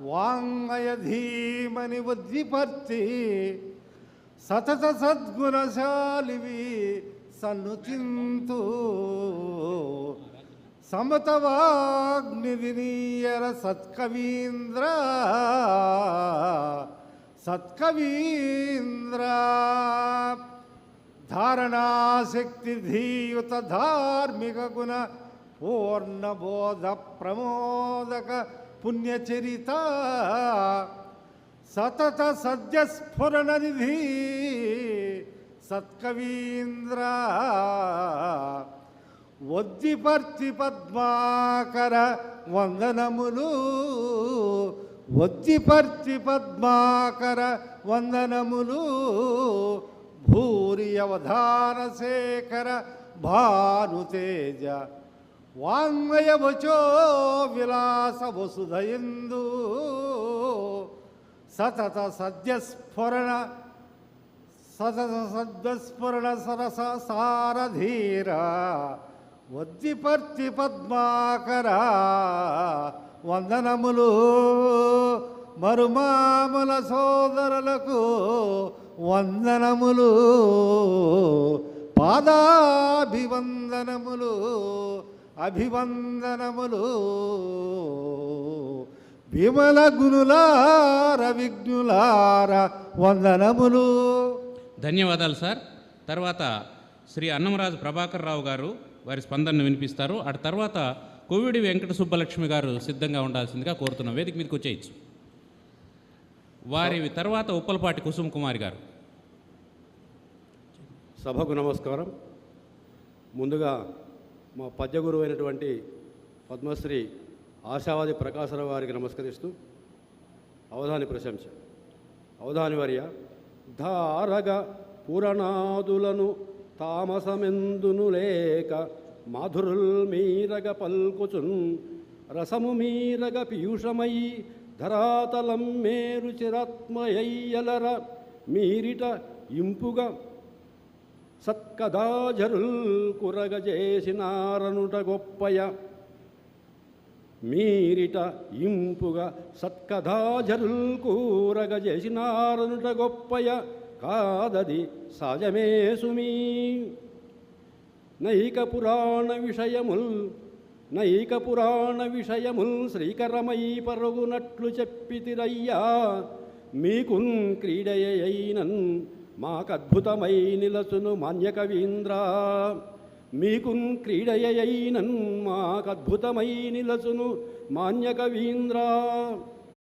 వాంగయ ధీమని ఉద్విపర్తి సతత సద్గుణశాలివి సన్నుతింతు సమతవాగ్ని వినీయర సత్కవీంద్ర సత్కవీంద్ర. ధారణాశక్తి ధీయుత ధార్మిక గుణ పూర్ణబోధ ప్రమోదక పుణ్యచరిత సతత సద్యస్ఫురణ నిధి సత్కవీంద్ర వద్దిపర్తి పద్మాకర వందనములు వద్దిపర్తి పద్మాకర వందనములు భూరి అవధాన శేఖర భానుతేజ వాంగయవచో విలాస వసుధయందు సతత సద్యస్ఫురణ సతత సద్యస్ఫురణ సరస సారధీర వద్దిపర్తి పద్మాకర వందనములు మరుమాముల సోదరులకు వందనములు పాదాభివందనములు అభివందనములు. విమల గునులార విఘ్నులార వందనములు. ధన్యవాదాలు సార్. తర్వాత శ్రీ అన్నమరాజు ప్రభాకర్ రావు గారు వారి స్పందనను వినిపిస్తారు. అటు తర్వాత కోవిడి వెంకట సుబ్బలక్ష్మి గారు సిద్ధంగా ఉండాల్సిందిగా కోరుతున్నాం. వేదిక మీదకి వచ్చేయచ్చు. వారి తర్వాత ఉప్పలపాటి కుసుమ్ కుమార్ గారు. సభకు నమస్కారం. ముందుగా మా పద్యగురు అయినటువంటి పద్మశ్రీ ఆశావాది ప్రకాశరావు గారికి నమస్కరిస్తూ అవధాని ప్రశంస. అవధాని వర్య ధారగ పురణాదులను తామసమెందును లేక మాధురుల్ మీరగ పల్కుచున్ రసము మీరగ పీయూషమై ధరాతలం మేరు చిరాత్మయ్యలర మీరిట ఇంపుగా సత్కదాజరుల్ కురగజేసినారనుట గొప్పయ. మీరిట ఇంపుగా సత్కథాజరుల్ కూరగజేసినారనుట గొప్పయ. కాదది సహజమే సుమీ నైక పురాణ విషయముల్ నైక పురాణ విషయముల్ శ్రీకరమై పరుగునట్లు చెప్పితిరయ్యా. మీకున్ క్రీడయైనన్ మాకద్భుతమై నిలచును మాన్యకవీంద్ర. మీకున్ క్రీడయైనన్ మాకద్భుతమై నిలచును మాన్యకవీంద్ర.